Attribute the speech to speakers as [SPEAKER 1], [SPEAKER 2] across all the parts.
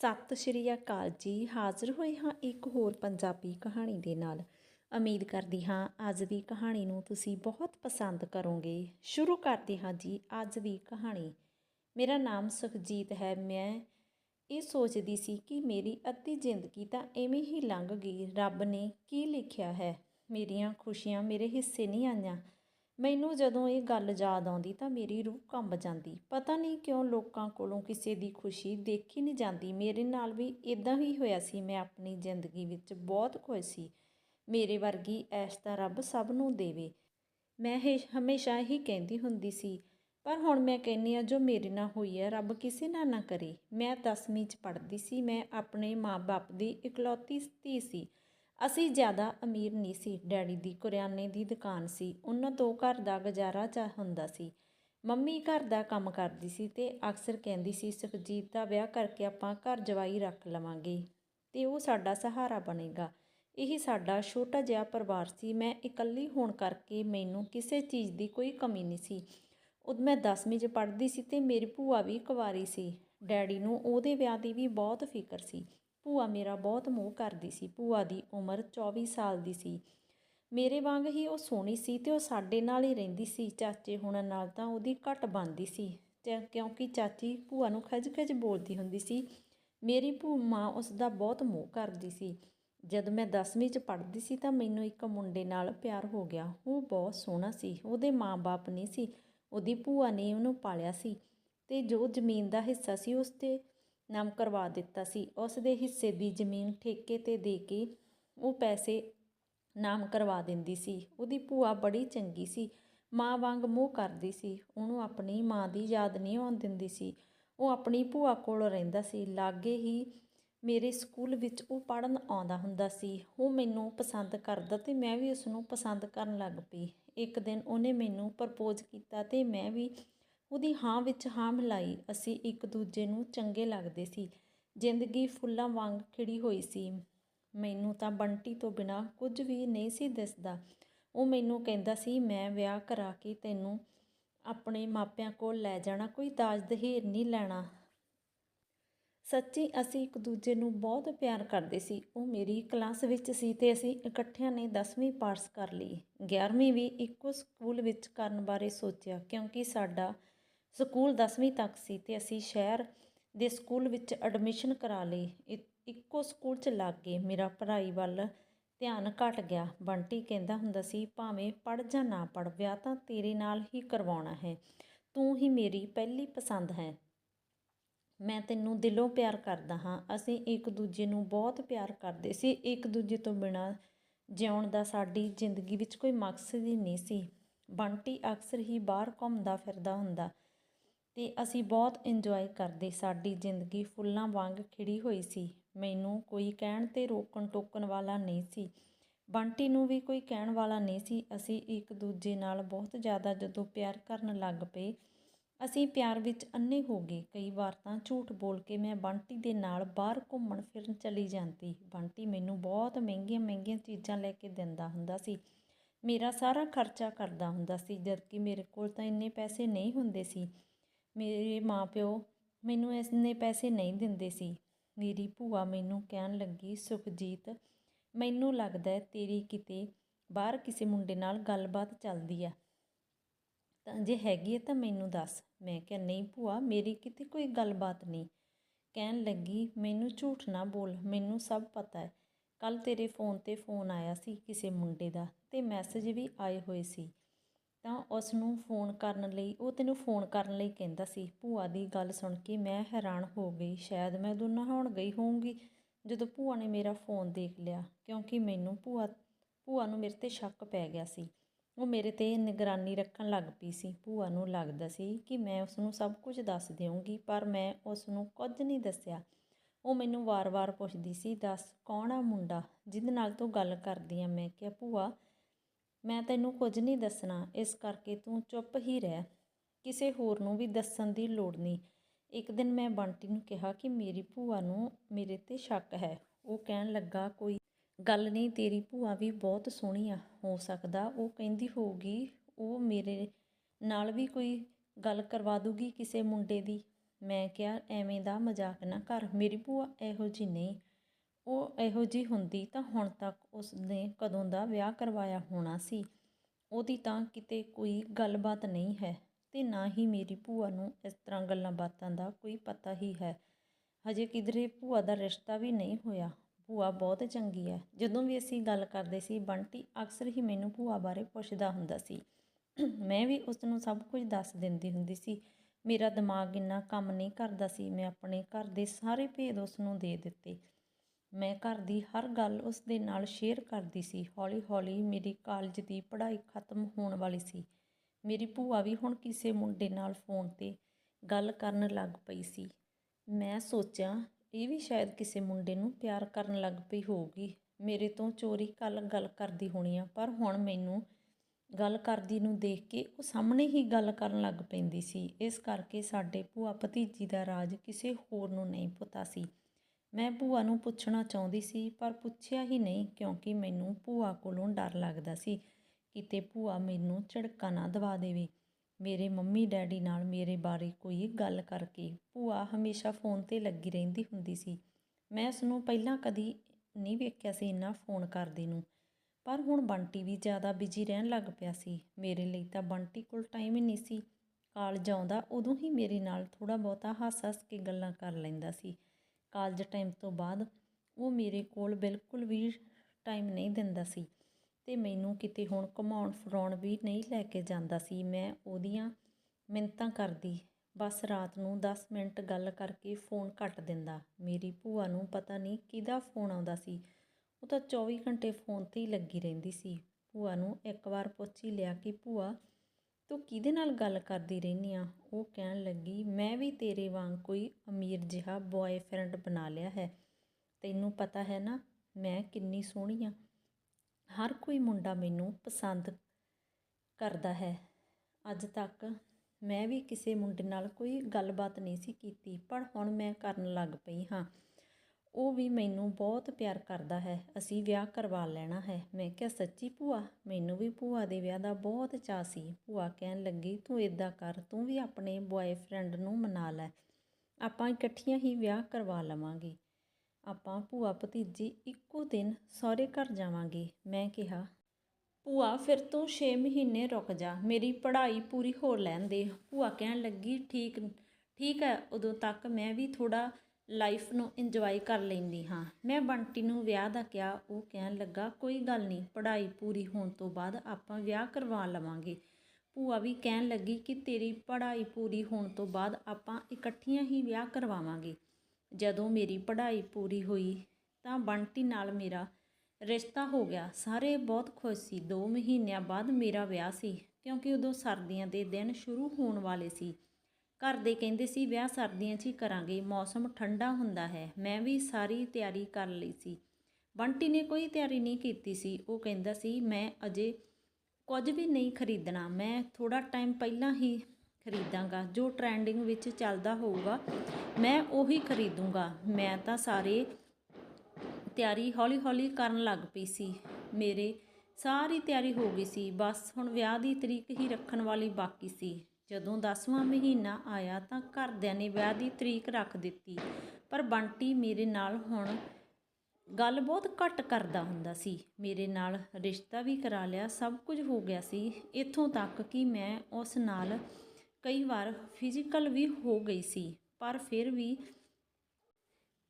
[SPEAKER 1] ਸਤਿ ਸ਼੍ਰੀ ਅਕਾਲ ਜੀ। ਹਾਜ਼ਰ ਹੋਏ ਹਾਂ ਇੱਕ ਹੋਰ ਪੰਜਾਬੀ ਕਹਾਣੀ ਦੇ ਨਾਲ। ਉਮੀਦ ਕਰਦੀ ਹਾਂ ਅੱਜ ਦੀ ਕਹਾਣੀ ਨੂੰ ਤੁਸੀਂ ਬਹੁਤ ਪਸੰਦ ਕਰੋਗੇ। ਸ਼ੁਰੂ ਕਰਦੇ ਹਾਂ ਜੀ ਅੱਜ ਦੀ ਕਹਾਣੀ। ਮੇਰਾ ਨਾਮ ਸੁਖਜੀਤ ਹੈ। ਮੈਂ ਇਹ ਸੋਚਦੀ ਸੀ ਕਿ ਮੇਰੀ ਅੱਧੀ ਜ਼ਿੰਦਗੀ ਤਾਂ ਐਵੇਂ ਹੀ ਲੰਘ ਗਈ। ਰੱਬ ਨੇ ਕੀ ਲਿਖਿਆ ਹੈ? ਮੇਰੀਆਂ ਖੁਸ਼ੀਆਂ ਮੇਰੇ ਹਿੱਸੇ ਨਹੀਂ ਆਈਆਂ। ਮੈਨੂੰ ਜਦੋਂ ਇਹ ਗੱਲ ਯਾਦ ਆਉਂਦੀ ਤਾਂ ਮੇਰੀ ਰੂਹ ਕੰਬ ਜਾਂਦੀ। ਪਤਾ ਨਹੀਂ ਕਿਉਂ ਲੋਕਾਂ ਕੋਲੋਂ ਕਿਸੇ ਦੀ ਖੁਸ਼ੀ ਦੇਖੀ ਨਹੀਂ ਜਾਂਦੀ। ਮੇਰੇ ਨਾਲ ਵੀ ਇਦਾਂ ਹੀ ਹੋਇਆ ਸੀ। ਮੈਂ ਆਪਣੀ ਜ਼ਿੰਦਗੀ ਵਿੱਚ ਬਹੁਤ ਖੁਸ਼ ਸੀ। ਮੇਰੇ ਵਰਗੀ ਐਸ਼ ਤਾਂ ਰੱਬ ਸਭ ਨੂੰ ਦੇਵੇ। ਮੈਂ ਇਹ ਹਮੇਸ਼ਾ ਹੀ ਕਹਿੰਦੀ ਹੁੰਦੀ ਸੀ। ਪਰ ਹੁਣ ਮੈਂ ਕਹਿੰਨੀ ਆ ਜੋ ਮੇਰੇ ਨਾਲ ਹੋਈ ਹੈ, ਰੱਬ ਕਿਸੇ ਨਾਲ ਨਾ ਕਰੇ। ਮੈਂ 10ਵੀਂ ਚ ਪੜ੍ਹਦੀ ਸੀ। ਮੈਂ ਆਪਣੇ ਮਾਪੇ ਦੀ ਇਕਲੌਤੀ ਧੀ ਸੀ। ਅਸੀਂ ਜ਼ਿਆਦਾ ਅਮੀਰ ਨਹੀਂ ਸੀ। ਡੈਡੀ ਦੀ ਕਰਿਆਨੇ ਦੀ ਦੁਕਾਨ ਸੀ। ਉਹਨਾਂ ਤੋਂ ਘਰ ਦਾ ਗੁਜ਼ਾਰਾ ਚਾ ਹੁੰਦਾ ਸੀ। ਮੰਮੀ ਘਰ ਦਾ ਕੰਮ ਕਰਦੀ ਸੀ ਤੇ ਅਕਸਰ ਕਹਿੰਦੀ ਸੀ, ਸੁਖਜੀਤ ਦਾ ਵਿਆਹ ਕਰਕੇ ਆਪਾਂ ਘਰ ਜਵਾਈ ਰੱਖ ਲਵਾਂਗੇ ਤੇ ਉਹ ਸਾਡਾ ਸਹਾਰਾ ਬਣੇਗਾ। ਇਹ ਸਾਡਾ ਛੋਟਾ ਜਿਹਾ ਪਰਿਵਾਰ ਸੀ। ਮੈਂ ਇਕੱਲੀ ਹੋਣ ਕਰਕੇ ਮੈਨੂੰ ਕਿਸੇ ਚੀਜ਼ ਦੀ ਕੋਈ ਕਮੀ ਨਹੀਂ ਸੀ। ਉਦ, ਮੈਂ 10ਵੀਂ 'ਚ ਪੜ੍ਹਦੀ ਸੀ ਤੇ ਮੇਰੀ ਭੂਆ ਵੀ ਕੁਵਾਰੀ ਸੀ। ਡੈਡੀ ਨੂੰ ਉਹਦੇ ਵਿਆਹ ਦੀ ਵੀ ਬਹੁਤ ਫਿਕਰ ਸੀ। ਭੂਆ ਮੇਰਾ ਬਹੁਤ ਮੋਹ ਕਰਦੀ ਸੀ। ਭੂਆ ਦੀ ਉਮਰ 24 ਸਾਲ ਦੀ ਸੀ। ਮੇਰੇ ਵਾਂਗ ਹੀ ਉਹ ਸੋਹਣੀ ਸੀ ਤੇ ਉਹ ਸਾਡੇ ਨਾਲ ਹੀ ਰਹਿੰਦੀ ਸੀ। ਚਾਚੇ ਹੁਣਾਂ ਨਾਲ ਤਾਂ ਉਹਦੀ ਘੱਟ ਬਣਦੀ ਸੀ। ਤੇ ਕਿਉਂਕਿ ਚਾਚੀ ਭੂਆ ਨੂੰ ਖਜ-ਖਜ ਬੋਲਦੀ ਹੁੰਦੀ ਸੀ। ਮੇਰੀ ਭੂ ਮਾਂ ਉਸ ਦਾ ਬਹੁਤ ਮੋਹ ਕਰਦੀ ਸੀ। ਜਦ ਮੈਂ 10ਵੀਂ ਚ ਪੜ੍ਹਦੀ ਸੀ ਤਾਂ ਮੈਨੂੰ ਇੱਕ ਮੁੰਡੇ ਨਾਲ ਪਿਆਰ ਹੋ ਗਿਆ। ਉਹ ਬਹੁਤ ਸੋਹਣਾ ਸੀ। ਉਹਦੇ ਮਾਂ-ਬਾਪ ਨਹੀਂ ਸੀ। ਉਹਦੀ ਭੂਆ ਨੇ ਉਹਨੂੰ ਪਾਲਿਆ ਸੀ ਤੇ ਜੋ ਜ਼ਮੀਨ ਦਾ ਹਿੱਸਾ ਸੀ ਉਸ ਤੇ ਨਾਮ ਕਰਵਾ ਦਿੱਤਾ ਸੀ। ਉਸ ਦੇ ਹਿੱਸੇ ਦੀ ਜ਼ਮੀਨ ਠੇਕੇ ਤੇ ਦੇ ਕੇ ਉਹ ਪੈਸੇ ਨਾਮ ਕਰਵਾ ਦਿੰਦੀ ਸੀ। ਉਹਦੀ ਭੂਆ ਬੜੀ ਚੰਗੀ ਸੀ। ਮਾਂ ਵਾਂਗ ਮੋਹ ਕਰਦੀ ਸੀ। ਉਹਨੂੰ ਆਪਣੀ ਮਾਂ ਦੀ ਯਾਦ ਨਹੀਂ ਆਉਣ ਦਿੰਦੀ ਸੀ। ਉਹ ਆਪਣੀ ਭੂਆ ਕੋਲ ਰਹਿੰਦਾ ਸੀ। ਲਾਗੇ ਹੀ ਮੇਰੇ ਸਕੂਲ ਵਿੱਚ ਉਹ ਪੜਨ ਆਉਂਦਾ ਹੁੰਦਾ ਸੀ। ਉਹ ਮੈਨੂੰ ਪਸੰਦ ਕਰਦਾ ਤੇ ਮੈਂ ਵੀ ਉਸ ਨੂੰ ਪਸੰਦ ਕਰਨ ਲੱਗ ਪਈ। ਇੱਕ ਦਿਨ ਉਹਨੇ ਮੈਨੂੰ ਪ੍ਰਪੋਜ਼ ਕੀਤਾ ਤੇ ਮੈਂ ਵੀ ਉਹਦੀ ਹਾਂ ਵਿੱਚ ਹਾਂ ਮਿਲਾਈ ਅਸੀਂ ਇੱਕ ਦੂਜੇ ਨੂੰ ਚੰਗੇ ਲੱਗਦੇ ਸੀ। ਜ਼ਿੰਦਗੀ ਫੁੱਲਾਂ ਵਾਂਗ ਖਿੜੀ ਹੋਈ ਸੀ। ਮੈਨੂੰ ਤਾਂ ਬੰਟੀ ਤੋਂ ਬਿਨਾ ਕੁਝ ਵੀ ਨਹੀਂ ਸੀ ਦਿਸਦਾ। ਉਹ ਮੈਨੂੰ ਕਹਿੰਦਾ ਸੀ, ਮੈਂ ਵਿਆਹ ਕਰਾ ਕੇ ਤੈਨੂੰ ਆਪਣੇ ਮਾਪਿਆਂ ਕੋਲ ਲੈ ਜਾਣਾ, ਕੋਈ ਦਾਜ ਦਹੇਰ ਨਹੀਂ ਲੈਣਾ। ਸੱਚੀ ਅਸੀਂ ਇੱਕ ਦੂਜੇ ਨੂੰ ਬਹੁਤ ਪਿਆਰ ਕਰਦੇ ਸੀ। ਉਹ ਮੇਰੀ ਕਲਾਸ ਵਿੱਚ ਸੀ ਤੇ ਅਸੀਂ ਇਕੱਠਿਆਂ ਨੇ 10ਵੀਂ ਪਾਸ ਕਰ ਲਈ। 11ਵੀਂ ਵੀ ਇੱਕੋ ਸਕੂਲ ਵਿੱਚ ਕਰਨ ਬਾਰੇ ਸੋਚਿਆ, ਕਿਉਂਕਿ ਸਾਡਾ ਸਕੂਲ 10ਵੀਂ ਤੱਕ ਸੀ ਤੇ ਅਸੀਂ ਸ਼ਹਿਰ ਦੇ ਸਕੂਲ ਵਿੱਚ ਐਡਮਿਸ਼ਨ ਕਰਾ ਲਈ। ਇੱਕੋ ਸਕੂਲ 'ਚ ਲੱਗ ਗਏ। ਮੇਰਾ ਪੜ੍ਹਾਈ ਵੱਲ ਧਿਆਨ ਘਟ ਗਿਆ। ਬੰਟੀ ਕਹਿੰਦਾ ਹੁੰਦਾ ਸੀ, ਭਾਵੇਂ ਪੜ੍ਹ ਜਾਂ ਨਾ ਪੜ੍ਹ, ਵਿਆਹ ਤਾਂ ਤੇਰੇ ਨਾਲ ਹੀ ਕਰਵਾਉਣਾ ਹੈ। ਤੂੰ ਹੀ ਮੇਰੀ ਪਹਿਲੀ ਪਸੰਦ ਹੈ। ਮੈਂ ਤੈਨੂੰ ਦਿਲੋਂ ਪਿਆਰ ਕਰਦਾ ਹਾਂ। ਅਸੀਂ ਇੱਕ ਦੂਜੇ ਨੂੰ ਬਹੁਤ ਪਿਆਰ ਕਰਦੇ ਸੀ। ਇੱਕ ਦੂਜੇ ਤੋਂ ਬਿਨਾਂ ਜਿਉਣ ਦਾ ਸਾਡੀ ਜ਼ਿੰਦਗੀ ਵਿੱਚ ਕੋਈ ਮਕਸਦ ਹੀ ਨਹੀਂ ਸੀ। ਬੰਟੀ ਅਕਸਰ ਹੀ ਬਾਹਰ ਘੁੰਮਦਾ ਫਿਰਦਾ ਹੁੰਦਾ। ਅਤੇ ਅਸੀਂ ਬਹੁਤ ਇੰਜੋਏ ਕਰਦੇ ਸਾਡੀ ਜ਼ਿੰਦਗੀ ਫੁੱਲਾਂ ਵਾਂਗ ਖਿੜੀ ਹੋਈ ਸੀ। ਮੈਨੂੰ ਕੋਈ ਕਹਿਣ ਤੇ ਰੋਕਣ ਟੋਕਣ ਵਾਲਾ ਨਹੀਂ ਸੀ। ਬੰਟੀ ਨੂੰ ਵੀ ਕੋਈ ਕਹਿਣ ਵਾਲਾ ਨਹੀਂ ਸੀ। ਅਸੀਂ ਇੱਕ ਦੂਜੇ ਨਾਲ ਬਹੁਤ ਜ਼ਿਆਦਾ ਜਦੋਂ ਪਿਆਰ ਕਰਨ ਲੱਗ ਪਏ, ਅਸੀਂ ਪਿਆਰ ਵਿੱਚ ਅੰਨੇ ਹੋ ਗਏ। ਕਈ ਵਾਰ ਤਾਂ ਝੂਠ ਬੋਲ ਕੇ ਮੈਂ ਬੰਟੀ ਦੇ ਨਾਲ ਬਾਹਰ ਘੁੰਮਣ ਫਿਰਨ ਚਲੀ ਜਾਂਦੀ। ਬੰਟੀ ਮੈਨੂੰ ਬਹੁਤ ਮਹਿੰਗੀਆਂ ਮਹਿੰਗੀਆਂ ਚੀਜ਼ਾਂ ਲੈ ਕੇ ਦਿੰਦਾ ਹੁੰਦਾ ਸੀ। ਮੇਰਾ ਸਾਰਾ ਖਰਚਾ ਕਰਦਾ ਹੁੰਦਾ ਸੀ, ਜਦਕਿ ਮੇਰੇ ਕੋਲ ਤਾਂ ਇੰਨੇ ਪੈਸੇ ਨਹੀਂ ਹੁੰਦੇ ਸੀ। ਮੇਰੇ ਮਾਂ ਪਿਓ ਮੈਨੂੰ ਇਸਨੇ ਪੈਸੇ ਨਹੀਂ ਦਿੰਦੇ ਸੀ। ਮੇਰੀ ਭੂਆ ਮੈਨੂੰ ਕਹਿਣ ਲੱਗੀ, ਸੁਖਜੀਤ, ਮੈਨੂੰ ਲੱਗਦਾ ਤੇਰੀ ਕਿਤੇ ਬਾਹਰ ਕਿਸੇ ਮੁੰਡੇ ਨਾਲ ਗੱਲਬਾਤ ਚੱਲਦੀ ਆ। ਤਾਂ ਜੇ ਹੈਗੀ ਹੈ ਤਾਂ ਮੈਨੂੰ ਦੱਸ। ਮੈਂ ਕਿਹਾ, ਨਹੀਂ ਭੂਆ, ਮੇਰੀ ਕਿਤੇ ਕੋਈ ਗੱਲਬਾਤ ਨਹੀਂ। ਕਹਿਣ ਲੱਗੀ, ਮੈਨੂੰ ਝੂਠ ਨਾ ਬੋਲ, ਮੈਨੂੰ ਸਭ ਪਤਾ ਹੈ। ਕੱਲ ਤੇਰੇ ਫੋਨ ਤੇ ਫੋਨ ਆਇਆ ਸੀ ਕਿਸੇ ਮੁੰਡੇ ਦਾ ਤੇ ਮੈਸੇਜ ਵੀ ਆਏ ਹੋਏ ਸੀ। ਤਾਂ ਉਸ ਨੂੰ ਫੋਨ ਕਰਨ ਲਈ, ਉਹ ਤੈਨੂੰ ਫੋਨ ਕਰਨ ਲਈ ਕਹਿੰਦਾ ਸੀ, ਭੂਆ ਦੀ ਗੱਲ ਸੁਣ ਕੇ ਮੈਂ ਹੈਰਾਨ ਹੋ ਗਈ, ਸ਼ਾਇਦ ਮੈਂ ਉਦੋਂ ਨਹਾਉਣ ਗਈ ਹੋਊਂਗੀ, ਜਦੋਂ ਭੂਆ ਨੇ ਮੇਰਾ ਫੋਨ ਦੇਖ ਲਿਆ, ਕਿਉਂਕਿ ਮੈਨੂੰ ਭੂਆ ਭੂਆ ਨੂੰ ਮੇਰੇ ਤੇ ਸ਼ੱਕ ਪੈ ਗਿਆ ਸੀ। ਉਹ ਮੇਰੇ ਤੇ ਨਿਗਰਾਨੀ ਰੱਖਣ ਲੱਗ ਪਈ ਸੀ। ਭੂਆ ਨੂੰ ਲੱਗਦਾ ਸੀ ਕਿ ਮੈਂ ਉਸ ਨੂੰ ਸਭ ਕੁਝ ਦੱਸ ਦੇਵਾਂਗੀ ਪਰ ਮੈਂ ਉਸ ਨੂੰ ਕੁਝ ਨਹੀਂ ਦੱਸਿਆ। ਉਹ ਮੈਨੂੰ ਵਾਰ-ਵਾਰ ਪੁੱਛਦੀ ਸੀ, ਦੱਸ, ਕੌਣ ਆ ਮੁੰਡਾ? ਜਿਹਦੇ ਨਾਲ ਤੂੰ ਗੱਲ ਕਰਦੀ ਆ? ਮੈਂ ਕਿਹਾ, ਭੂਆ ਮੈਂ ਤੈਨੂੰ ਕੁਝ ਨਹੀਂ ਦੱਸਣਾ, ਇਸ ਕਰਕੇ ਤੂੰ ਚੁੱਪ ਹੀ ਰਹਿ। ਕਿਸੇ ਹੋਰ ਨੂੰ ਵੀ ਦੱਸਣ ਦੀ ਲੋੜ ਨਹੀਂ। ਇੱਕ ਦਿਨ ਮੈਂ ਬੰਟੀ ਨੂੰ ਕਿਹਾ ਕਿ ਮੇਰੀ ਭੂਆ ਨੂੰ ਮੇਰੇ ਤੇ ਸ਼ੱਕ ਹੈ। ਉਹ ਕਹਿਣ ਲੱਗਾ, ਕੋਈ ਗੱਲ ਨਹੀਂ, ਤੇਰੀ ਭੂਆ ਵੀ ਬਹੁਤ ਸੋਹਣੀ ਆ, ਹੋ ਸਕਦਾ ਉਹ ਕਹਿੰਦੀ ਹੋਊਗੀ, ਉਹ ਮੇਰੇ ਨਾਲ ਵੀ ਕੋਈ ਗੱਲ ਕਰਵਾ ਦੂਗੀ ਕਿਸੇ ਮੁੰਡੇ ਦੀ। ਮੈਂ ਕਿਹਾ, ਐਵੇਂ ਦਾ ਮਜ਼ਾਕ ਨਾ ਕਰ, ਮੇਰੀ ਭੂਆ ਇਹੋ ਜਿਹੀ ਨਹੀਂ। ਉਹ ਇਹੋ ਜਿਹੀ ਹੁੰਦੀ ਤਾਂ ਹੁਣ ਤੱਕ ਉਸ ਨੇ ਕਦੋਂ ਦਾ ਵਿਆਹ ਕਰਵਾਇਆ ਹੋਣਾ ਸੀ। ਉਹਦੀ ਤਾਂ ਕਿਤੇ ਕੋਈ ਗੱਲਬਾਤ ਨਹੀਂ ਹੈ ਤੇ ਨਾ ਹੀ ਮੇਰੀ ਭੂਆ ਨੂੰ ਇਸ ਤਰ੍ਹਾਂ ਗੱਲਾਂ ਬਾਤਾਂ ਦਾ ਕੋਈ ਪਤਾ ਹੀ ਹੈ। ਹਜੇ ਕਿਧਰੇ ਭੂਆ ਦਾ ਰਿਸ਼ਤਾ ਵੀ ਨਹੀਂ ਹੋਇਆ। ਭੂਆ ਬਹੁਤ ਚੰਗੀ ਹੈ। ਜਦੋਂ ਵੀ ਅਸੀਂ ਗੱਲ ਕਰਦੇ ਸੀ, ਬੰਟੀ ਅਕਸਰ ਹੀ ਮੈਨੂੰ ਭੂਆ ਬਾਰੇ ਪੁੱਛਦਾ ਹੁੰਦਾ ਸੀ। ਮੈਂ ਵੀ ਉਸ ਨੂੰ ਸਭ ਕੁਝ ਦੱਸ ਦਿੰਦੀ ਹੁੰਦੀ ਸੀ। ਮੇਰਾ ਦਿਮਾਗ ਇੰਨਾ ਕੰਮ ਨਹੀਂ ਕਰਦਾ ਸੀ। ਮੈਂ ਆਪਣੇ ਘਰ ਦੇ ਸਾਰੇ ਭੇਦ ਉਸ ਨੂੰ ਦੇ ਦਿੱਤੇ। ਮੈਂ ਘਰ ਦੀ ਹਰ ਗੱਲ ਉਸ ਦੇ ਨਾਲ ਸ਼ੇਅਰ ਕਰਦੀ ਸੀ। ਹੌਲੀ-ਹੌਲੀ ਮੇਰੀ ਕਾਲਜ ਦੀ ਪੜ੍ਹਾਈ ਖਤਮ ਹੋਣ ਵਾਲੀ ਸੀ। ਮੇਰੀ ਭੂਆ ਵੀ ਹੁਣ ਕਿਸੇ ਮੁੰਡੇ ਨਾਲ ਫੋਨ ਤੇ ਗੱਲ ਕਰਨ ਲੱਗ ਪਈ ਸੀ। ਮੈਂ ਸੋਚਿਆ, ਇਹ ਵੀ ਸ਼ਾਇਦ ਕਿਸੇ ਮੁੰਡੇ ਨੂੰ ਪਿਆਰ ਕਰਨ ਲੱਗ ਪਈ ਹੋਊਗੀ। ਮੇਰੇ ਤੋਂ ਚੋਰੀ ਕੱਲ ਗੱਲ ਕਰਦੀ ਹੋਣੀ ਆ, ਪਰ ਹੁਣ ਮੈਨੂੰ ਗੱਲ ਕਰਦੀ ਨੂੰ ਦੇਖ ਕੇ ਉਹ ਸਾਹਮਣੇ ਹੀ ਗੱਲ ਕਰਨ ਲੱਗ ਪੈਂਦੀ ਸੀ। ਇਸ ਕਰਕੇ ਸਾਡੇ ਭੂਆ ਭਤੀਜੀ ਦਾ ਰਾਜ ਕਿਸੇ ਹੋਰ ਨੂੰ ਨਹੀਂ ਪਤਾ ਸੀ। ਮੈਂ ਭੂਆ ਨੂੰ ਪੁੱਛਣਾ ਚਾਹੁੰਦੀ ਸੀ, ਪਰ ਪੁੱਛਿਆ ਹੀ ਨਹੀਂ ਕਿਉਂਕਿ ਮੈਨੂੰ ਭੂਆ ਕੋਲੋਂ ਡਰ ਲੱਗਦਾ ਸੀ। ਕਿਤੇ ਭੂਆ ਮੈਨੂੰ ਝੜਕਾ ਨਾ ਦਵਾ ਦੇਵੇ। ਮੇਰੇ ਮੰਮੀ ਡੈਡੀ ਨਾਲ ਮੇਰੇ ਬਾਰੇ ਕੋਈ ਗੱਲ ਕਰਕੇ ਭੂਆ ਹਮੇਸ਼ਾ ਫੋਨ ਤੇ ਲੱਗੀ ਰਹਿੰਦੀ ਹੁੰਦੀ ਸੀ। ਮੈਂ ਉਸ ਨੂੰ ਪਹਿਲਾਂ ਕਦੀ ਨਹੀਂ ਵੇਖਿਆ ਸੀ ਇੰਨਾ ਫੋਨ ਕਰਦੇ ਨੂੰ। ਪਰ ਹੁਣ ਬੰਟੀ ਵੀ ਜ਼ਿਆਦਾ ਬਿਜ਼ੀ ਰਹਿਣ ਲੱਗ ਪਿਆ ਸੀ। ਮੇਰੇ ਲਈ ਤਾਂ ਬੰਟੀ ਕੋਲ ਟਾਈਮ ਹੀ ਨਹੀਂ ਸੀ। ਕਾਲਜ ਆਉਂਦਾ ਉਦੋਂ ਹੀ ਮੇਰੇ ਨਾਲ ਥੋੜਾ ਬਹੁਤਾ ਹੱਸ-ਹੱਸ ਕੇ ਗੱਲਾਂ ਕਰ ਲੈਂਦਾ ਸੀ। ਕਾਲਜ ਟਾਈਮ ਤੋਂ ਬਾਅਦ ਉਹ ਮੇਰੇ ਕੋਲ ਬਿਲਕੁਲ ਵੀ ਟਾਈਮ ਨਹੀਂ ਦਿੰਦਾ ਸੀ ਅਤੇ ਮੈਨੂੰ ਕਿਤੇ ਹੁਣ ਘੁੰਮਾਉਣ ਫਿਰਾਉਣ ਵੀ ਨਹੀਂ ਲੈ ਕੇ ਜਾਂਦਾ ਸੀ। ਮੈਂ ਉਹਦੀਆਂ ਮਿੰਨਤਾਂ ਕਰਦੀ, ਬਸ ਰਾਤ ਨੂੰ ਦਸ ਮਿੰਟ ਗੱਲ ਕਰਕੇ ਫੋਨ ਕੱਟ ਦਿੰਦਾ। ਮੇਰੀ ਭੂਆ ਨੂੰ ਪਤਾ ਨਹੀਂ ਕਿਹਦਾ ਫੋਨ ਆਉਂਦਾ ਸੀ। ਉਹ ਤਾਂ 24 ਘੰਟੇ ਫੋਨ ਤੇ ਹੀ ਲੱਗੀ ਰਹਿੰਦੀ ਸੀ। ਭੂਆ ਨੂੰ ਇੱਕ ਵਾਰ ਪੁੱਛ ਹੀ ਲਿਆ ਕਿ ਭੂਆ ਤੂੰ ਕਿਹਦੇ ਨਾਲ ਗੱਲ ਕਰਦੀ ਰਹਿੰਦੀ ਆ? ਉਹ ਕਹਿਣ ਲੱਗੀ, ਮੈਂ ਵੀ ਤੇਰੇ ਵਾਂਗ ਕੋਈ ਅਮੀਰ ਜਿਹਾ ਬॉयਫ੍ਰੈਂਡ ਬਣਾ ਲਿਆ ਹੈ। ਤੈਨੂੰ ਪਤਾ ਹੈ ਨਾ, ਮੈਂ ਕਿੰਨੀ ਸੋਹਣੀ ਆ। ਹਰ ਕੋਈ ਮੁੰਡਾ ਮੈਨੂੰ ਪਸੰਦ ਕਰਦਾ ਹੈ। ਅੱਜ ਤੱਕ ਮੈਂ ਵੀ ਕਿਸੇ ਮੁੰਡੇ ਨਾਲ ਕੋਈ ਗੱਲਬਾਤ ਨਹੀਂ ਸੀ ਕੀਤੀ, ਪਰ ਹੁਣ ਮੈਂ ਕਰਨ ਲੱਗ ਪਈ ਹਾਂ। ਉਹ ਵੀ ਮੈਨੂੰ ਬਹੁਤ ਪਿਆਰ ਕਰਦਾ ਹੈ। ਅਸੀਂ ਵਿਆਹ ਕਰਵਾ ਲੈਣਾ ਹੈ। ਮੈਂ ਕਿਹਾ, ਸੱਚੀ ਭੂਆ, ਮੈਨੂੰ ਵੀ ਭੂਆ ਦੇ ਵਿਆਹ ਦਾ ਬਹੁਤ ਚਾਅ ਸੀ। ਭੂਆ ਕਹਿਣ ਲੱਗੀ, ਤੂੰ ਇਦਾਂ ਕਰ, ਤੂੰ ਵੀ ਆਪਣੇ ਬॉयਫ੍ਰੈਂਡ ਨੂੰ ਮਨਾ ਲੈ। ਆਪਾਂ ਇਕੱਠੀਆਂ ਹੀ ਵਿਆਹ ਕਰਵਾ ਲਵਾਂਗੇ। ਆਪਾਂ ਭੂਆ ਭਤੀਜੀ ਇੱਕੋ ਦਿਨ ਸਹੁਰੇ ਘਰ ਜਾਵਾਂਗੇ। ਮੈਂ ਕਿਹਾ, ਭੂਆ, ਫਿਰ ਤੂੰ 6 ਮਹੀਨੇ ਰੁਕ ਜਾ। ਮੇਰੀ ਪੜ੍ਹਾਈ ਪੂਰੀ ਹੋ ਲੈਣ ਦੇ। ਭੂਆ ਕਹਿਣ ਲੱਗੀ, ਠੀਕ ਠੀਕ ਹੈ, ਉਦੋਂ ਤੱਕ ਮੈਂ ਵੀ ਥੋੜਾ ਲਾਈਫ ਨੂੰ ਇੰਜੋਏ ਕਰ ਲੈਂਦੀ ਹਾਂ। ਮੈਂ ਬੰਟੀ ਨੂੰ ਵਿਆਹ ਦਾ ਕਿਹਾ, ਉਹ ਕਹਿਣ ਲੱਗਾ, ਕੋਈ ਗੱਲ ਨਹੀਂ, ਪੜ੍ਹਾਈ ਪੂਰੀ ਹੋਣ ਤੋਂ ਬਾਅਦ ਆਪਾਂ ਵਿਆਹ ਕਰਵਾ ਲਵਾਂਗੇ। ਭੂਆ ਵੀ ਕਹਿਣ ਲੱਗੀ ਕਿ ਤੇਰੀ ਪੜ੍ਹਾਈ ਪੂਰੀ ਹੋਣ ਤੋਂ ਬਾਅਦ ਆਪਾਂ ਇਕੱਠੀਆਂ ਹੀ ਵਿਆਹ ਕਰਵਾਵਾਂਗੇ। ਜਦੋਂ ਮੇਰੀ ਪੜ੍ਹਾਈ ਪੂਰੀ ਹੋਈ ਤਾਂ ਬੰਟੀ ਨਾਲ ਮੇਰਾ ਰਿਸ਼ਤਾ ਹੋ ਗਿਆ। ਸਾਰੇ ਬਹੁਤ ਖੁਸ਼ ਸੀ। 2 ਮਹੀਨਿਆਂ ਬਾਅਦ ਮੇਰਾ ਵਿਆਹ ਸੀ, ਕਿਉਂਕਿ ਉਦੋਂ ਸਰਦੀਆਂ ਦੇ ਦਿਨ ਸ਼ੁਰੂ ਹੋਣ ਵਾਲੇ ਸੀ। ਘਰ ਦੇ ਕਹਿੰਦੇ ਸੀ, ਵਿਆਹ ਸਰਦੀਆਂ 'ਚ ਹੀ ਕਰਾਂਗੇ, ਮੌਸਮ ਠੰਡਾ ਹੁੰਦਾ ਹੈ। ਮੈਂ ਵੀ ਸਾਰੀ ਤਿਆਰੀ ਕਰ ਲਈ ਸੀ। ਬੰਟੀ ਨੇ ਕੋਈ ਤਿਆਰੀ ਨਹੀਂ ਕੀਤੀ ਸੀ। ਉਹ ਕਹਿੰਦਾ ਸੀ, ਮੈਂ ਅਜੇ ਕੁਝ ਵੀ ਨਹੀਂ ਖਰੀਦਣਾ। ਮੈਂ ਥੋੜਾ ਟਾਈਮ ਪਹਿਲਾਂ ਹੀ ਖਰੀਦਾਂਗਾ। ਜੋ ਟ੍ਰੈਂਡਿੰਗ ਵਿੱਚ ਚੱਲਦਾ ਹੋਊਗਾ, ਮੈਂ ਉਹੀ ਖਰੀਦੂੰਗਾ। ਮੈਂ ਤਾਂ ਸਾਰੇ ਤਿਆਰੀ ਹੌਲੀ-ਹੌਲੀ ਕਰਨ ਲੱਗ ਪਈ ਸੀ। ਮੇਰੇ ਸਾਰੀ ਤਿਆਰੀ ਹੋ ਗਈ ਸੀ। ਬਸ ਹੁਣ ਵਿਆਹ ਦੀ ਤਰੀਕ ਹੀ ਰੱਖਣ ਵਾਲੀ ਬਾਕੀ ਸੀ। ਜਦੋਂ 10ਵਾਂ ਮਹੀਨਾ ਆਇਆ ਤਾਂ ਘਰਦਿਆਂ ਨੇ ਵਿਆਹ ਦੀ ਤਰੀਕ ਰੱਖ ਦਿੱਤੀ। ਪਰ ਬੰਟੀ ਮੇਰੇ ਨਾਲ ਹੁਣ ਗੱਲ ਬਹੁਤ ਘੱਟ ਕਰਦਾ ਹੁੰਦਾ ਸੀ। ਮੇਰੇ ਨਾਲ ਰਿਸ਼ਤਾ ਵੀ ਕਰਾ ਲਿਆ, ਸਭ ਕੁਝ ਹੋ ਗਿਆ ਸੀ। ਇੱਥੋਂ ਤੱਕ ਕਿ ਮੈਂ ਉਸ ਨਾਲ ਕਈ ਵਾਰ ਫਿਜ਼ੀਕਲ ਵੀ ਹੋ ਗਈ ਸੀ, ਪਰ ਫਿਰ ਵੀ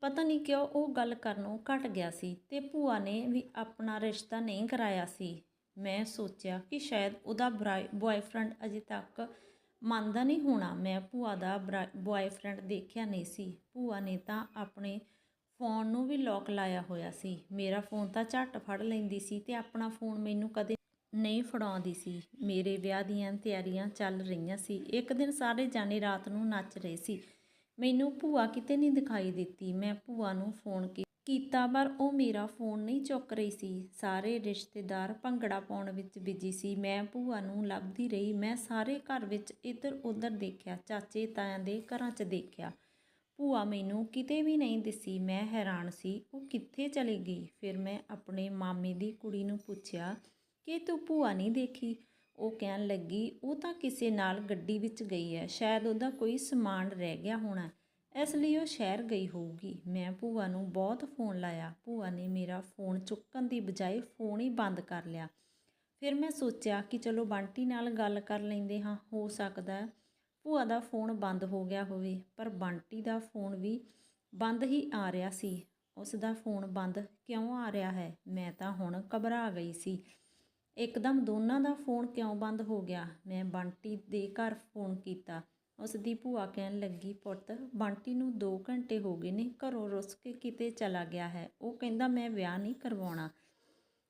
[SPEAKER 1] ਪਤਾ ਨਹੀਂ ਕਿਉਂ ਉਹ ਗੱਲ ਕਰਨੋਂ ਘਟ ਗਿਆ ਸੀ ਤੇ ਭੂਆ ਨੇ ਵੀ ਆਪਣਾ ਰਿਸ਼ਤਾ ਨਹੀਂ ਕਰਾਇਆ ਸੀ। ਮੈਂ ਸੋਚਿਆ ਕਿ ਸ਼ਾਇਦ ਉਹਦਾ ਬॉयਫ੍ਰੈਂਡ ਅਜੇ ਤੱਕ ਮੰਨਦਾ ਨਹੀਂ ਹੋਣਾ। ਮੈਂ ਭੂਆ ਦਾ ਬॉयਫ੍ਰੈਂਡ ਦੇਖਿਆ ਨਹੀਂ ਸੀ। ਭੂਆ ਨੇ ਤਾਂ ਆਪਣੇ ਫੋਨ ਨੂੰ ਵੀ ਲੋਕ ਲਾਇਆ ਹੋਇਆ ਸੀ। ਮੇਰਾ ਫੋਨ ਤਾਂ ਝੱਟ ਫੜ ਲੈਂਦੀ ਸੀ ਤੇ ਆਪਣਾ ਫੋਨ ਮੈਨੂੰ ਕਦੇ ਨਹੀਂ ਫੜਾਉਂਦੀ ਸੀ। ਮੇਰੇ ਵਿਆਹ ਦੀਆਂ ਤਿਆਰੀਆਂ ਚੱਲ ਰਹੀਆਂ ਸੀ। ਇੱਕ ਦਿਨ ਸਾਰੇ ਜਾਣੇ ਰਾਤ ਨੂੰ ਨੱਚ ਰਹੇ ਸੀ। ਮੈਨੂੰ ਭੂਆ ਕਿਤੇ ਨਹੀਂ ਦਿਖਾਈ ਦਿੱਤੀ। ਮੈਂ ਭੂਆ ਨੂੰ ਫੋਨ ਕੀਤਾ, ਪਰ ਉਹ ਮੇਰਾ ਫੋਨ ਨਹੀਂ ਚੁੱਕ ਰਹੀ ਸੀ। ਸਾਰੇ ਰਿਸ਼ਤੇਦਾਰ ਭੰਗੜਾ ਪਾਉਣ ਵਿੱਚ ਬਿਜ਼ੀ ਸੀ। ਮੈਂ ਭੂਆ ਨੂੰ ਲੱਭਦੀ ਰਹੀ। ਮੈਂ ਸਾਰੇ ਘਰ ਵਿੱਚ ਇੱਧਰ ਉੱਧਰ ਦੇਖਿਆ, ਚਾਚੇ ਤਾਇਆਂ ਦੇ ਘਰਾਂ 'ਚ ਦੇਖਿਆ। ਭੂਆ ਮੈਨੂੰ ਕਿਤੇ ਵੀ ਨਹੀਂ ਦਿਸੀ। ਮੈਂ ਹੈਰਾਨ ਸੀ, ਉਹ ਕਿੱਥੇ ਚਲੀ ਗਈ? ਫਿਰ ਮੈਂ ਆਪਣੇ ਮਾਮੇ ਦੀ ਕੁੜੀ ਨੂੰ ਪੁੱਛਿਆ, ਕਿ ਤੂੰ ਭੂਆ ਨਹੀਂ ਦੇਖੀ? ਉਹ ਕਹਿਣ ਲੱਗੀ, ਉਹ ਤਾਂ ਕਿਸੇ ਨਾਲ ਗੱਡੀ ਵਿੱਚ ਗਈ ਹੈ। ਸ਼ਾਇਦ ਉਹਦਾ ਕੋਈ ਸਮਾਨ ਰਹਿ ਗਿਆ ਹੋਣਾ ਇਸ ਲਈ ਉਹ ਸ਼ਹਿਰ ਗਈ ਹੋਊਗੀ। ਮੈਂ ਭੂਆ ਨੂੰ ਬਹੁਤ ਫੋਨ ਲਾਇਆ। ਭੂਆ ਨੇ ਮੇਰਾ ਫੋਨ ਚੁੱਕਣ ਦੀ ਬਜਾਏ ਫੋਨ ਹੀ ਬੰਦ ਕਰ ਲਿਆ। ਫਿਰ ਮੈਂ ਸੋਚਿਆ ਕਿ ਚਲੋ ਬੰਟੀ ਨਾਲ ਗੱਲ ਕਰ ਲੈਂਦੇ ਹਾਂ, ਹੋ ਸਕਦਾ ਭੂਆ ਦਾ ਫੋਨ ਬੰਦ ਹੋ ਗਿਆ ਹੋਵੇ। ਪਰ ਬੰਟੀ ਦਾ ਫੋਨ ਵੀ ਬੰਦ ਹੀ ਆ ਰਿਹਾ ਸੀ। ਉਸ ਦਾ ਫੋਨ ਬੰਦ ਕਿਉਂ ਆ ਰਿਹਾ ਹੈ? ਮੈਂ ਤਾਂ ਹੁਣ ਘਬਰਾ ਗਈ ਸੀ। ਇੱਕਦਮ ਦੋਨਾਂ ਦਾ ਫੋਨ ਕਿਉਂ ਬੰਦ ਹੋ ਗਿਆ? ਮੈਂ ਬੰਟੀ ਦੇ ਘਰ ਫੋਨ ਕੀਤਾ। ਉਸ ਦੀ ਭੂਆ ਕਹਿਣ ਲੱਗੀ, ਪੁੱਤ, ਬੰਟੀ ਨੂੰ 2 ਘੰਟੇ ਹੋ ਗਏ ਨੇ, ਘਰੋਂ ਰੁੱਸ ਕੇ ਕਿਤੇ ਚਲਾ ਗਿਆ ਹੈ। ਉਹ ਕਹਿੰਦਾ, ਮੈਂ ਵਿਆਹ ਨਹੀਂ ਕਰਵਾਉਣਾ।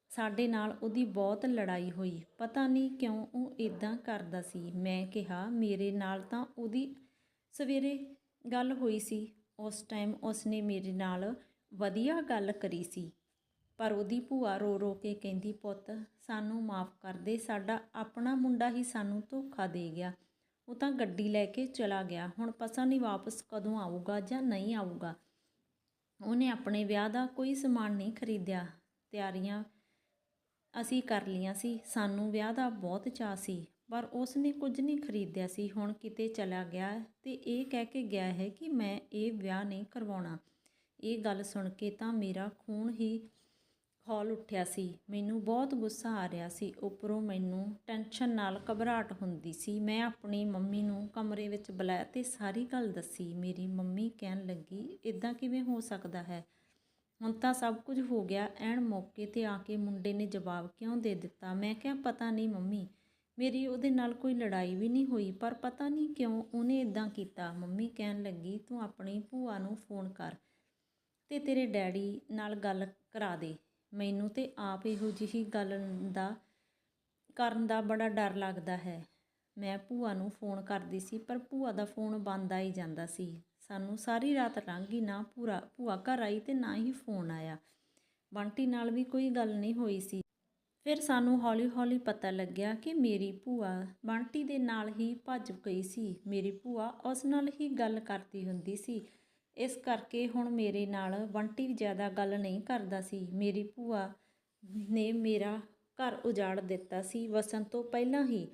[SPEAKER 1] ਸਾਡੇ ਨਾਲ ਉਹਦੀ ਬਹੁਤ ਲੜਾਈ ਹੋਈ। ਪਤਾ ਨਹੀਂ ਕਿਉਂ ਉਹ ਇਦਾਂ ਕਰਦਾ ਸੀ। ਮੈਂ ਕਿਹਾ, ਮੇਰੇ ਨਾਲ ਤਾਂ ਉਹਦੀ ਸਵੇਰੇ ਗੱਲ ਹੋਈ ਸੀ। ਉਸ ਟਾਈਮ ਉਸਨੇ ਮੇਰੇ ਨਾਲ ਵਧੀਆ ਗੱਲ ਕਰੀ ਸੀ। ਪਰ ਉਹਦੀ ਭੂਆ ਰੋ ਰੋ ਕੇ ਕਹਿੰਦੀ, ਪੁੱਤ, ਸਾਨੂੰ ਮਾਫ ਕਰ ਦੇ। ਸਾਡਾ ਆਪਣਾ ਮੁੰਡਾ ਹੀ ਸਾਨੂੰ ਧੋਖਾ ਦੇ ਗਿਆ। ਉਹ ਤਾਂ ਗੱਡੀ ਲੈ ਕੇ ਚਲਾ ਗਿਆ। ਹੁਣ ਪਤਾ ਨਹੀਂ ਵਾਪਸ ਕਦੋਂ ਆਊਗਾ ਜਾਂ ਨਹੀਂ ਆਊਗਾ। ਉਹਨੇ ਆਪਣੇ ਵਿਆਹ ਦਾ ਕੋਈ ਸਮਾਨ ਨਹੀਂ ਖਰੀਦਿਆ। ਤਿਆਰੀਆਂ ਅਸੀਂ ਕਰ ਲੀਆਂ ਸੀ। ਸਾਨੂੰ ਵਿਆਹ ਦਾ ਬਹੁਤ ਚਾਅ ਸੀ, ਪਰ ਉਸ ਨੇ ਕੁਝ ਨਹੀਂ ਖਰੀਦਿਆ ਸੀ। ਹੁਣ ਕਿਤੇ ਚਲਾ ਗਿਆ ਹੈ ਤੇ ਇਹ ਕਹਿ ਕੇ ਗਿਆ ਹੈ ਕਿ ਮੈਂ ਇਹ ਵਿਆਹ ਨਹੀਂ ਕਰਵਾਉਣਾ। ਇਹ ਗੱਲ ਸੁਣ ਕੇ ਤਾਂ ਮੇਰਾ ਖੂਨ ਹੀ ਖੌਲ ਉੱਠਿਆ ਸੀ। ਮੈਨੂੰ ਬਹੁਤ ਗੁੱਸਾ ਆ ਰਿਹਾ ਸੀ। ਉੱਪਰੋਂ ਮੈਨੂੰ ਟੈਨਸ਼ਨ ਨਾਲ ਘਬਰਾਹਟ ਹੁੰਦੀ ਸੀ। ਮੈਂ ਆਪਣੀ ਮੰਮੀ ਨੂੰ ਕਮਰੇ ਵਿੱਚ ਬੁਲਾਇਆ ਤੇ ਸਾਰੀ ਗੱਲ ਦੱਸੀ। ਮੇਰੀ ਮੰਮੀ ਕਹਿਣ ਲੱਗੀ ਇਦਾਂ ਕਿਵੇਂ ਹੋ ਸਕਦਾ ਹੈ? ਹੁਣ ਤਾਂ ਸਭ ਕੁਝ ਹੋ ਗਿਆ। ਐਨ ਮੌਕੇ ਤੇ ਆ ਕੇ ਮੁੰਡੇ ਨੇ ਜਵਾਬ ਕਿਉਂ ਦੇ ਦਿੱਤਾ? ਮੈਂ ਕਿਹਾ, ਪਤਾ ਨਹੀਂ ਮੰਮੀ, ਮੇਰੀ ਉਹਦੇ ਨਾਲ ਕੋਈ ਲੜਾਈ ਵੀ ਨਹੀਂ ਹੋਈ, ਪਰ ਪਤਾ ਨਹੀਂ ਕਿਉਂ ਉਹਨੇ ਇਦਾਂ ਕੀਤਾ। ਮੰਮੀ ਕਹਿਣ ਲੱਗੀ, ਤੂੰ ਆਪਣੀ ਭੂਆ ਨੂੰ ਫੋਨ ਕਰ ਤੇ ਤੇਰੇ ਡੈਡੀ ਨਾਲ ਗੱਲ ਕਰਾ ਦੇ। ਮੈਨੂੰ ਤਾਂ ਆਪ ਇਹੋ ਜਿਹੀ ਗੱਲ ਦਾ, ਕਰਨ ਦਾ ਬੜਾ ਡਰ ਲੱਗਦਾ ਹੈ। ਮੈਂ ਭੂਆ ਨੂੰ ਫੋਨ ਕਰਦੀ ਸੀ, ਪਰ ਭੂਆ ਦਾ ਫੋਨ ਬੰਦ ਆਈ ਜਾਂਦਾ ਸੀ। ਸਾਨੂੰ ਸਾਰੀ ਰਾਤ ਲੰਘ ਗਈ, ਨਾ ਭੂਰਾ, ਭੂਆ ਘਰ ਆਈ ਤੇ ਨਾ ਹੀ ਫੋਨ ਆਇਆ। ਬੰਟੀ ਨਾਲ ਵੀ ਕੋਈ ਗੱਲ ਨਹੀਂ ਹੋਈ ਸੀ। ਫਿਰ ਸਾਨੂੰ ਹੌਲੀ-ਹੌਲੀ ਪਤਾ ਲੱਗਿਆ ਕਿ ਮੇਰੀ ਭੂਆ ਬੰਟੀ ਦੇ ਨਾਲ ਹੀ ਭੱਜ ਗਈ ਸੀ। ਮੇਰੀ ਭੂਆ ਉਸ ਨਾਲ ਹੀ ਗੱਲ ਕਰਦੀ ਹੁੰਦੀ ਸੀ। ਇਸ ਕਰਕੇ ਹੁਣ ਮੇਰੇ ਨਾਲ ਬੰਟੀ ਜ਼ਿਆਦਾ ਗੱਲ ਨਹੀਂ ਕਰਦਾ ਸੀ। ਮੇਰੀ ਭੂਆ ਨੇ ਮੇਰਾ ਘਰ ਉਜਾੜ ਦਿੱਤਾ ਸੀ ਵਸਣ ਤੋਂ ਪਹਿਲਾਂ ਹੀ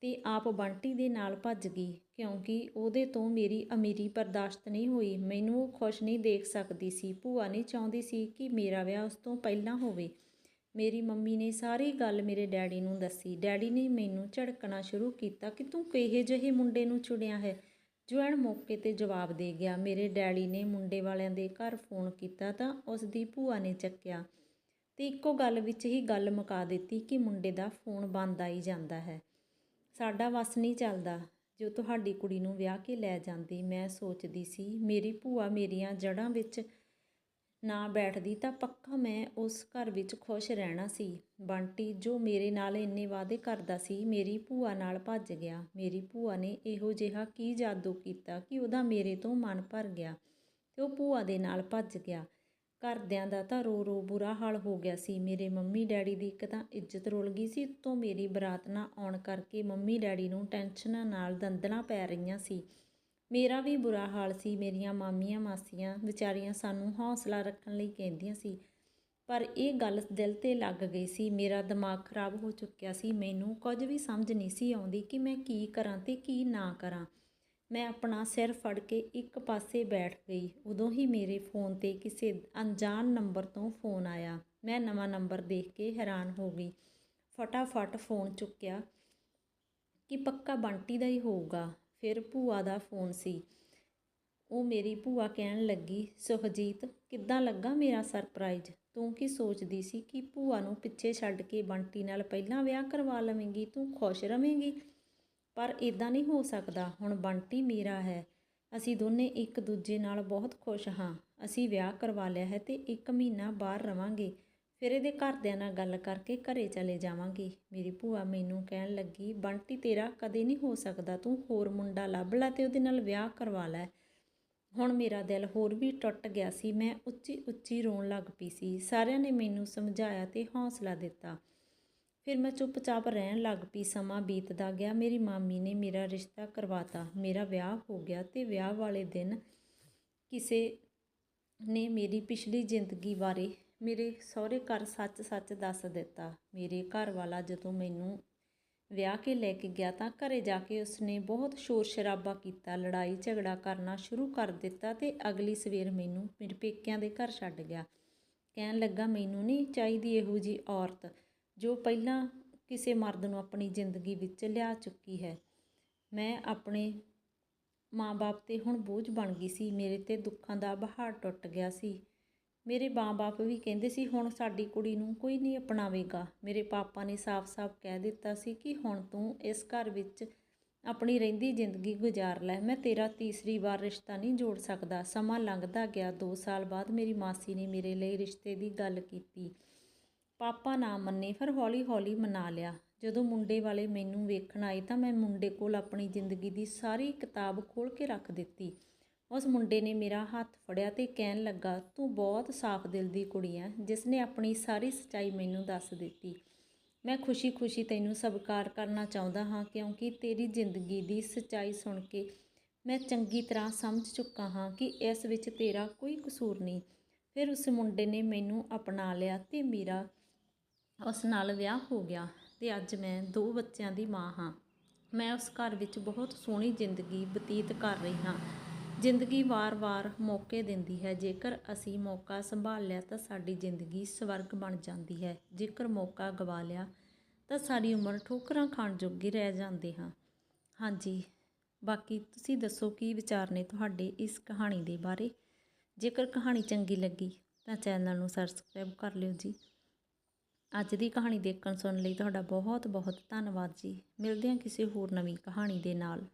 [SPEAKER 1] ਤੇ ਆਪ ਬੰਟੀ ਦੇ ਨਾਲ ਭੱਜ ਗਈ ਕਿਉਂਕਿ ਉਹਦੇ ਤੋਂ ਮੇਰੀ ਅਮੀਰੀ ਬਰਦਾਸ਼ਤ ਨਹੀਂ ਹੋਈ। ਮੈਨੂੰ ਉਹ ਖੁਸ਼ ਨਹੀਂ ਦੇਖ ਸਕਦੀ ਸੀ। ਭੂਆ ਨਹੀਂ ਚਾਹੁੰਦੀ ਸੀ ਕਿ ਮੇਰਾ ਵਿਆਹ ਉਸ ਤੋਂ ਪਹਿਲਾਂ ਹੋਵੇ। ਮੇਰੀ ਮੰਮੀ ਨੇ ਸਾਰੀ ਗੱਲ ਮੇਰੇ ਡੈਡੀ ਨੂੰ ਦੱਸੀ। ਡੈਡੀ ਨੇ ਮੈਨੂੰ ਝੜਕਣਾ ਸ਼ੁਰੂ ਕੀਤਾ ਕਿ ਤੂੰ ਕਿਹੇ ਜਿਹੇ ਮੁੰਡੇ ਨੂੰ ਚੁਣਿਆ ਹੈ? ਜੋ ਐਨ ਮੌਕੇ ਤੇ ਜਵਾਬ ਦੇ ਗਿਆ। ਮੇਰੇ ਡੈਡੀ ਨੇ ਮੁੰਡੇ ਵਾਲਿਆਂ ਦੇ ਘਰ ਫੋਨ ਕੀਤਾ ਤਾਂ ਉਸ ਦੀ ਭੂਆ ਨੇ ਚੱਕਿਆ ਤੇ ਇੱਕੋ ਗੱਲ ਵਿੱਚ ਹੀ ਗੱਲ ਮੁਕਾ ਦਿੱਤੀ ਕਿ ਮੁੰਡੇ ਦਾ ਫੋਨ ਬੰਦ ਆਈ ਜਾਂਦਾ ਹੈ। ਸਾਡਾ ਵਸ ਨਹੀਂ ਚੱਲਦਾ। ਜੋ ਤੁਹਾਡੀ ਕੁੜੀ ਨੂੰ ਵਿਆਹ ਕੇ ਲੈ ਜਾਂਦੀ, ਮੈਂ ਸੋਚਦੀ ਸੀ, ਮੇਰੀ ਭੂਆ ਮੇਰੀਆਂ ਜੜ੍ਹਾਂ ਵਿੱਚ ਨਾ ਬੈਠਦੀ ਤਾਂ ਪੱਕਾ ਮੈਂ ਉਸ ਘਰ ਵਿੱਚ ਖੁਸ਼ ਰਹਿਣਾ ਸੀ। ਬੰਟੀ ਜੋ ਮੇਰੇ ਨਾਲ ਇੰਨੇ ਵਾਅਦੇ ਕਰਦਾ ਸੀ, ਮੇਰੀ ਭੂਆ ਨਾਲ ਭੱਜ ਗਿਆ। ਮੇਰੀ ਭੂਆ ਨੇ ਇਹੋ ਜਿਹਾ ਕੀ ਜਾਦੂ ਕੀਤਾ ਕਿ ਉਹਦਾ ਮੇਰੇ ਤੋਂ ਮਨ ਭਰ ਗਿਆ ਤੇ ਉਹ ਭੂਆ ਦੇ ਨਾਲ ਭੱਜ ਗਿਆ। ਘਰਦਿਆਂ ਦਾ ਤਾਂ ਰੋ ਰੋ ਬੁਰਾ ਹਾਲ ਹੋ ਗਿਆ ਸੀ। ਮੇਰੇ ਮੰਮੀ ਡੈਡੀ ਦੀ ਇੱਕ ਤਾਂ ਇੱਜ਼ਤ ਰੁਲ ਗਈ ਸੀ ਤੋਂ ਮੇਰੀ ਬਰਾਤ ਨਾ ਆਉਣ ਕਰਕੇ ਮੰਮੀ ਡੈਡੀ ਨੂੰ ਟੈਨਸ਼ਨਾਂ ਨਾਲ ਦੰਦਲਾਂ ਪੈ ਰਹੀਆਂ ਸੀ। ਮੇਰਾ ਵੀ ਬੁਰਾ ਹਾਲ ਸੀ, ਮੇਰੀਆਂ ਮਾਮੀਆਂ, ਮਾਸੀਆਂ, ਵਿਚਾਰੀਆਂ ਸਾਨੂੰ ਹੌਸਲਾ ਰੱਖਣ ਲਈ ਕਹਿੰਦੀਆਂ ਸੀ। ਪਰ ਇਹ ਗੱਲ ਦਿਲ ਤੇ ਲੱਗ ਗਈ ਸੀ, ਮੇਰਾ ਦਿਮਾਗ ਖਰਾਬ ਹੋ ਚੁੱਕਿਆ ਸੀ, ਮੈਨੂੰ ਕੁਝ ਵੀ ਸਮਝ ਨਹੀਂ ਸੀ ਆਉਂਦੀ ਕਿ ਮੈਂ ਕੀ ਕਰਾਂ ਤੇ ਕੀ ਨਾ ਕਰਾਂ। ਮੈਂ ਆਪਣਾ ਸਿਰ ਫੜ ਕੇ ਇੱਕ ਪਾਸੇ ਬੈਠ ਗਈ, ਉਦੋਂ ਹੀ ਮੇਰੇ ਫੋਨ ਤੇ ਕਿਸੇ ਅਣਜਾਣ ਨੰਬਰ ਤੋਂ ਫੋਨ ਆਇਆ। ਮੈਂ ਨਵਾਂ ਨੰਬਰ ਦੇਖ ਕੇ ਹੈਰਾਨ ਹੋ ਗਈ। ਫਟਾਫਟ ਫੋਨ ਚੁੱਕਿਆ ਕਿ ਪੱਕਾ ਬੰਟੀ ਦਾ ਹੀ ਹੋਊਗਾ। ਫਿਰ ਭੂਆ ਦਾ ਫੋਨ ਸੀ। ਉਹ ਮੇਰੀ ਭੂਆ ਕਹਿਣ ਲੱਗੀ, ਸੁਖਜੀਤ, ਕਿੱਦਾਂ ਲੱਗਾ ਮੇਰਾ ਸਰਪ੍ਰਾਈਜ਼ ਤੂੰ ਕੀ ਸੋਚਦੀ ਸੀ ਕਿ ਭੂਆ ਨੂੰ ਪਿੱਛੇ ਛੱਡ ਕੇ ਬੰਟੀ ਨਾਲ ਪਹਿਲਾਂ ਵਿਆਹ ਕਰਵਾ ਲਵੇਂਗੀ? ਤੂੰ ਖੁਸ਼ ਰਵੇਂਗੀ? ਪਰ ਇਦਾਂ ਨਹੀਂ ਹੋ ਸਕਦਾ। ਹੁਣ ਬੰਟੀ ਮੇਰਾ ਹੈ। ਅਸੀਂ ਦੋਨੇ ਇੱਕ ਦੂਜੇ ਨਾਲ ਬਹੁਤ ਖੁਸ਼ ਹਾਂ। ਅਸੀਂ ਵਿਆਹ ਕਰਵਾ ਲਿਆ ਹੈ ਤੇ ਇੱਕ ਮਹੀਨਾ ਬਾਹਰ ਰਵਾਂਗੇ। ਫਿਰ ਇਹਦੇ ਘਰਦਿਆਂ ਨਾਲ ਗੱਲ ਕਰਕੇ ਘਰੇ ਚਲੇ ਜਾਵਾਂਗੀ। ਮੇਰੀ ਭੂਆ ਮੈਨੂੰ ਕਹਿਣ ਲੱਗੀ, ਬੰਟੀ, ਤੇਰਾ ਕਦੇ ਨਹੀਂ ਹੋ ਸਕਦਾ। ਤੂੰ ਹੋਰ ਮੁੰਡਾ ਲੱਭ ਲੈ ਤੇ ਉਹਦੇ ਨਾਲ ਵਿਆਹ ਕਰਵਾ ਲੈ। ਹੁਣ ਮੇਰਾ ਦਿਲ ਹੋਰ ਵੀ ਟੁੱਟ ਗਿਆ ਸੀ। ਮੈਂ ਉੱਚੀ ਉੱਚੀ ਰੋਣ ਲੱਗ ਪਈ ਸੀ। ਸਾਰਿਆਂ ਨੇ ਮੈਨੂੰ ਸਮਝਾਇਆ ਤੇ ਹੌਸਲਾ ਦਿੱਤਾ। ਫਿਰ ਮੈਂ ਚੁੱਪਚਾਪ ਰਹਿਣ ਲੱਗ ਪਈ। ਸਮਾਂ ਬੀਤਦਾ ਗਿਆ। ਮੇਰੀ ਮਾਮੀ ਨੇ ਮੇਰਾ ਰਿਸ਼ਤਾ ਕਰਵਾਤਾ। ਮੇਰਾ ਵਿਆਹ ਹੋ ਗਿਆ ਤੇ ਵਿਆਹ ਵਾਲੇ ਦਿਨ ਕਿਸੇ ਨੇ ਮੇਰੀ ਪਿਛਲੀ ਜ਼ਿੰਦਗੀ ਬਾਰੇ ਮੇਰੇ ਸਹੁਰੇ ਘਰ ਸੱਚ-ਸੱਚ ਦੱਸ ਦਿੱਤਾ। ਮੇਰੇ ਘਰ ਵਾਲਾ ਜਦੋਂ ਮੈਨੂੰ ਵਿਆਹ ਕੇ ਲੈ ਕੇ ਗਿਆ ਤਾਂ ਘਰੇ ਜਾ ਕੇ ਉਸਨੇ ਬਹੁਤ ਸ਼ੋਰ ਸ਼ਰਾਬਾ ਕੀਤਾ, ਲੜਾਈ ਝਗੜਾ ਕਰਨਾ ਸ਼ੁਰੂ ਕਰ ਦਿੱਤਾ ਤੇ ਅਗਲੀ ਸਵੇਰ ਮੈਨੂੰ ਮੇਰੇ ਪੇਕਿਆਂ ਦੇ ਘਰ ਛੱਡ ਗਿਆ। ਕਹਿਣ ਲੱਗਾ, ਮੈਨੂੰ ਨਹੀਂ ਚਾਹੀਦੀ ਇਹੋ ਜੀ ਔਰਤ ਜੋ ਪਹਿਲਾਂ ਕਿਸੇ ਮਰਦ ਨੂੰ ਆਪਣੀ ਜ਼ਿੰਦਗੀ ਵਿੱਚ ਲਿਆ ਚੁੱਕੀ ਹੈ। ਮੈਂ ਆਪਣੇ ਮਾਂ-ਬਾਪ ਤੇ ਹੁਣ ਬੋਝ ਬਣ ਗਈ ਸੀ। ਮੇਰੇ ਤੇ ਦੁੱਖਾਂ ਦਾ ਪਹਾੜ ਟੁੱਟ ਗਿਆ ਸੀ। ਮੇਰੇ ਮਾਂ-ਬਾਪ ਵੀ ਕਹਿੰਦੇ ਸੀ, ਹੁਣ ਸਾਡੀ ਕੁੜੀ ਨੂੰ ਕੋਈ ਨਹੀਂ ਅਪਣਾਵੇਗਾ। ਮੇਰੇ ਪਾਪਾ ਨੇ ਸਾਫ਼-ਸਾਫ਼ ਕਹਿ ਦਿੱਤਾ ਸੀ ਕਿ ਹੁਣ ਤੂੰ ਇਸ ਘਰ ਵਿੱਚ ਆਪਣੀ ਰਹਿੰਦੀ ਜ਼ਿੰਦਗੀ ਗੁਜ਼ਾਰ ਲੈ। ਮੈਂ ਤੇਰਾ ਤੀਸਰੀ ਵਾਰ ਰਿਸ਼ਤਾ ਨਹੀਂ ਜੋੜ ਸਕਦਾ। ਸਮਾਂ ਲੰਘਦਾ ਗਿਆ। 2 ਸਾਲ ਬਾਅਦ ਮੇਰੀ ਮਾਸੀ ਨੇ ਮੇਰੇ ਲਈ ਰਿਸ਼ਤੇ ਦੀ ਗੱਲ ਕੀਤੀ। ਪਾਪਾ ਨਾ ਮੰਨੇ ਫਿਰ ਹੌਲੀ-ਹੌਲੀ ਮਨਾ ਲਿਆ। ਜਦੋਂ ਮੁੰਡੇ ਵਾਲੇ ਮੈਨੂੰ ਵੇਖਣ ਆਏ ਤਾਂ ਮੈਂ ਮੁੰਡੇ ਕੋਲ ਆਪਣੀ ਜ਼ਿੰਦਗੀ ਦੀ ਸਾਰੀ ਕਿਤਾਬ ਖੋਲ੍ਹ ਕੇ ਰੱਖ ਦਿੱਤੀ। ਉਸ ਮੁੰਡੇ ਨੇ ਮੇਰਾ ਹੱਥ ਫੜਿਆ ਤੇ ਕਹਿਣ ਲੱਗਾ, ਤੂੰ ਬਹੁਤ ਸਾਫ਼ ਦਿਲ ਦੀ ਕੁੜੀ ਹੈ ਜਿਸ ਨੇ ਆਪਣੀ ਸਾਰੀ ਸੱਚਾਈ ਮੈਨੂੰ ਦੱਸ ਦਿੱਤੀ। ਮੈਂ ਖੁਸ਼ੀ-ਖੁਸ਼ੀ ਤੈਨੂੰ ਸਵੀਕਾਰ ਕਰਨਾ ਚਾਹੁੰਦਾ ਹਾਂ, ਕਿਉਂਕਿ ਤੇਰੀ ਜ਼ਿੰਦਗੀ ਦੀ ਸੱਚਾਈ ਸੁਣ ਕੇ ਮੈਂ ਚੰਗੀ ਤਰ੍ਹਾਂ ਸਮਝ ਚੁੱਕਾ ਹਾਂ ਕਿ ਇਸ ਵਿੱਚ ਤੇਰਾ ਕੋਈ ਕਸੂਰ ਨਹੀਂ। ਫਿਰ ਉਸ ਮੁੰਡੇ ਨੇ ਮੈਨੂੰ ਅਪਣਾ ਲਿਆ ਤੇ ਮੇਰਾ ਉਸ ਨਾਲ ਵਿਆਹ ਹੋ ਗਿਆ ਤੇ ਅੱਜ ਮੈਂ ਦੋ ਬੱਚਿਆਂ ਦੀ ਮਾਂ ਹਾਂ। ਮੈਂ ਉਸ ਘਰ ਵਿੱਚ ਬਹੁਤ ਸੋਹਣੀ ਜ਼ਿੰਦਗੀ ਬਤੀਤ ਕਰ ਰਹੀ ਹਾਂ। ਜ਼ਿੰਦਗੀ ਵਾਰ-ਵਾਰ ਮੌਕੇ ਦਿੰਦੀ ਹੈ। ਜੇਕਰ ਅਸੀਂ ਮੌਕਾ ਸੰਭਾਲ ਲਿਆ ਤਾਂ ਸਾਡੀ ਜ਼ਿੰਦਗੀ ਸਵਰਗ ਬਣ ਜਾਂਦੀ ਹੈ। ਜੇਕਰ ਮੌਕਾ ਗਵਾ ਲਿਆ ਤਾਂ ਸਾਰੀ ਉਮਰ ਠੋਕਰਾਂ ਖਾਣ ਜੋਗੇ ਰਹਿ ਜਾਂਦੇ ਹਾਂ। ਹਾਂਜੀ, ਬਾਕੀ ਤੁਸੀਂ ਦੱਸੋ ਕੀ ਵਿਚਾਰ ਨੇ ਤੁਹਾਡੇ ਇਸ ਕਹਾਣੀ ਦੇ ਬਾਰੇ? ਜੇਕਰ ਕਹਾਣੀ ਚੰਗੀ ਲੱਗੀ ਤਾਂ ਚੈਨਲ ਨੂੰ ਸਬਸਕ੍ਰਾਈਬ ਕਰ ਲਿਓ ਜੀ। ਅੱਜ ਦੀ ਕਹਾਣੀ ਦੇਖਣ ਸੁਣਨ ਲਈ ਤੁਹਾਡਾ ਬਹੁਤ ਬਹੁਤ ਧੰਨਵਾਦ ਜੀ। ਮਿਲਦੇ ਹਾਂ ਕਿਸੇ ਹੋਰ ਨਵੀਂ ਕਹਾਣੀ ਦੇ ਨਾਲ।